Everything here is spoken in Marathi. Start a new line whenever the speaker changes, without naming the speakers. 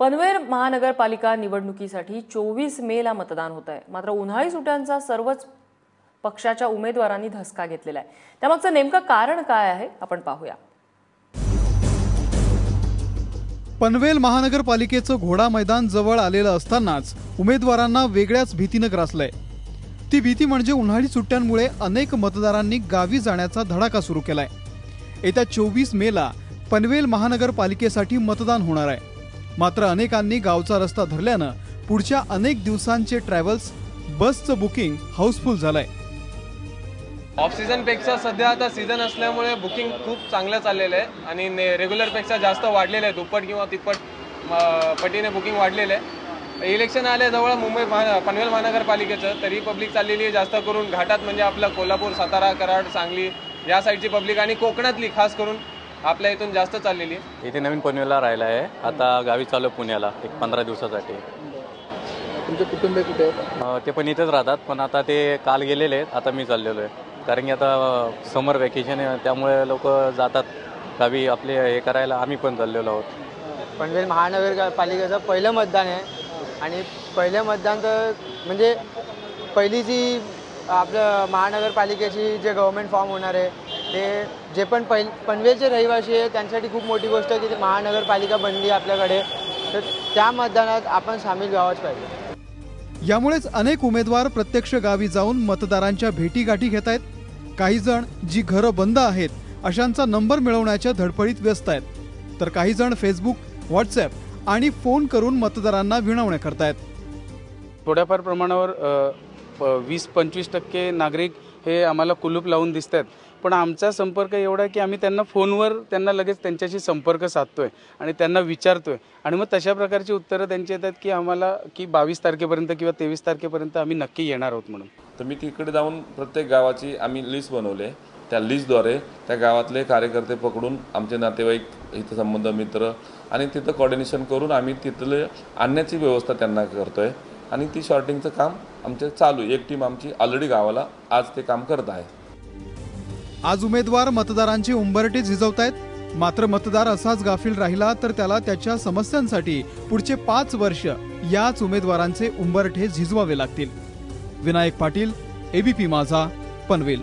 पनवेल महानगरपालिका निवडणुकीसाठी चोवीस मेला मतदान होत आहे मात्र उन्हाळी सुट्यांचा सर्वच पक्षाच्या उमेदवारांनी धसका घेतलेला आहे. त्यामागचं नेमकं कारण काय आहे आपण पाहूया.
पनवेल महानगरपालिकेचं घोडा मैदान जवळ आलेलं असतानाच उमेदवारांना वेगळ्याच भीतीनं ग्रासलंय. ती भीती म्हणजे उन्हाळी सुट्ट्यांमुळे अनेक मतदारांनी गावी जाण्याचा धडाका सुरू केलाय. येत्या चोवीस मेला पनवेल महानगरपालिकेसाठी मतदान होणार आहे. मात्र अनेकांनी गावचा रस्ता धरल्यानं पुढच्या अनेक दिवसांचे ट्रॅव्हल्स बसचं बुकिंग हाऊसफुल झालंय.
ऑफ सीझनपेक्षा सध्या आता सीझन असल्यामुळे बुकिंग खूप चांगलं चाललेलं आहे आणि ने रेग्युलरपेक्षा जास्त वाढलेलं आहे. दुप्पट किंवा तिप्पट पटीने बुकिंग वाढलेलं आहे. इलेक्शन आले जवळ मुंबई महा पनवेल महानगरपालिकेचं तरी पब्लिक चाललेली आहे जास्त करून. घाटात म्हणजे आपलं कोल्हापूर सातारा कराड सांगली या साईडची पब्लिक आणि कोकणातली खास करून आपल्या इथून जास्त चाललेली आहे.
इथे नवीन पनवेलला राहिला आहे. आता गावी चालू आहे पुण्याला एक पंधरा दिवसासाठी.
तुमचे कुटुंबीय कुठे आहेत
अं, ते पण इथेच राहतात पण आता ते काल गेलेले आहेत आता मी चाललेलो आहे. कारण की आता समर वेकेशन आहे त्यामुळे लोक जातात गावी आपले हे करायला आम्ही पण चाललेलो आहोत.
पनवेल महानगरपालिकेचं पहिलं मतदान आहे. आणि पहिलं मतदान तर म्हणजे पहिली जी आपलं महानगरपालिकेची जे गव्हर्मेंट फॉर्म होणार आहे ते जे पण पहिल पनवेलचे रहिवासी आहे त्यांच्यासाठी खूप मोठी गोष्ट आहे की ती महानगरपालिका बनली आपल्याकडे. तर त्या मतदानात आपण सामील व्हावंच पाहिजे.
यामुळेच अनेक उमेदवार प्रत्यक्ष गावी जाऊन मतदारांच्या भेटीगाठी घेत आहेत. काही जण जी घरं बंद आहेत अशांचा नंबर मिळवण्याच्या धडपडीत व्यस्त आहेत. तर काही जण फेसबुक व्हॉट्सॲप आणि फोन करून मतदारांना विनवण्या करतायत.
थोड्याफार प्रमाणावर अ, प- वीस पंचवीस टक्के नागरिक हे आम्हाला कुलूप लावून दिसत आहेत पण आमचा संपर्क एवढा की आम्ही त्यांना फोनवर त्यांना लगेच त्यांच्याशी संपर्क साधतोय आणि त्यांना विचारतोय. आणि मग तशा प्रकारची उत्तरं त्यांची येतात की आम्हाला की बावीस तारखेपर्यंत किंवा तेवीस तारखेपर्यंत आम्ही नक्की येणार आहोत म्हणून.
तर मी तिकडे जाऊन प्रत्येक गावाची आम्ही लिस्ट बनवले त्या लिस्टद्वारे त्या गावातले कार्यकर्ते पकडून आमचे नातेवाईक इथं संबंध मित्र आणि तिथं कॉर्डिनेशन करून आम्ही तिथले आणण्याची व्यवस्था त्यांना करतोय. आणि ती शॉर्टिंगचं काम आमचे चालू आहे. एक टीम आमची ऑलरेडी गावाला आज ते काम करत आहे.
आज उमेदवार मतदारांची उंबरटी झिजवतायत मात्र मतदार असाच गाफील राहिला तर त्याला त्याच्या समस्यांसाठी पुढचे पाच वर्ष याच उमेदवारांचे उंबरठे झिजवावे लागतील. विनायक पाटील एबीपी माझा पनवेल.